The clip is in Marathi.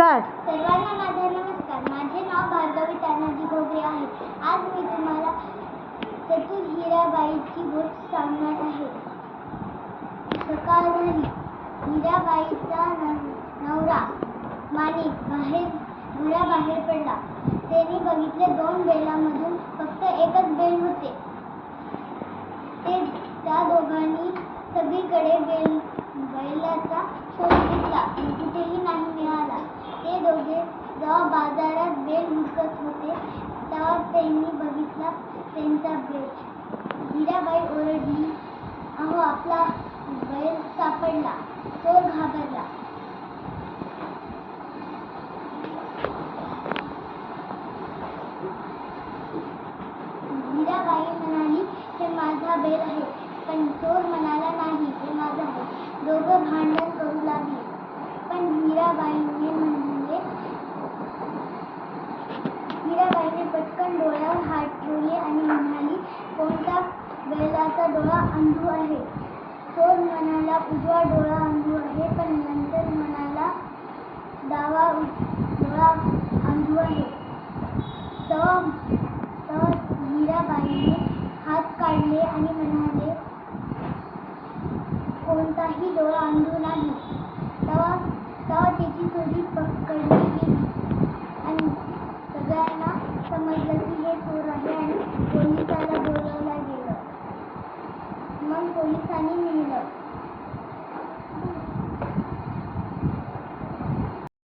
नमस्कार. सर्वांना माझा नमस्कार. माझे नाव भार्गवी तानाजी गोगरे आहे. आज मी तुम्हाला चतुर हिराबाईची गोष्ट सांगणार आहे. सकाळ झाली हिराबाईचा नवरा माणिक बाहेर घराबाहेर पडला. त्याने बघितले दोन बैलांमधून फक्त एकच बैल होते. ते त्या दोघांनी सगळीकडे बैल बैलाचा शोध घेतला पण कुठेही नाही मिळाला ते तेव्हा बाजारात बेल विकत होते तेव्हा त्यांनी बघितला त्यांचा बेल. हिराबाई ओरडली अहो आपला बैल सापडला तो घाबरला. हिराबाई म्हणाली हे माझा बैल आहे पण चोर म्हणाला नाही हे माझा आहे. दोघं भांडण करू लागले. पण हिराबाई म्हणले पण डोळ्यावर हात ठेवले आणि म्हणाली कोणता बैलाचा डोळा अंधू आहे? चोर म्हणाला उजवा डोळा अंधू आहे पण नंतर म्हणाला डावा डोळा अंधू आहे. तेव्हा तेव्हा हिराबाईने हात काढले आणि म्हणाले कोणताही डोळा अंधू नाही. तेव्हा तेव्हा त्याची चोरी पकडली मग पोलिसांनी नेलं.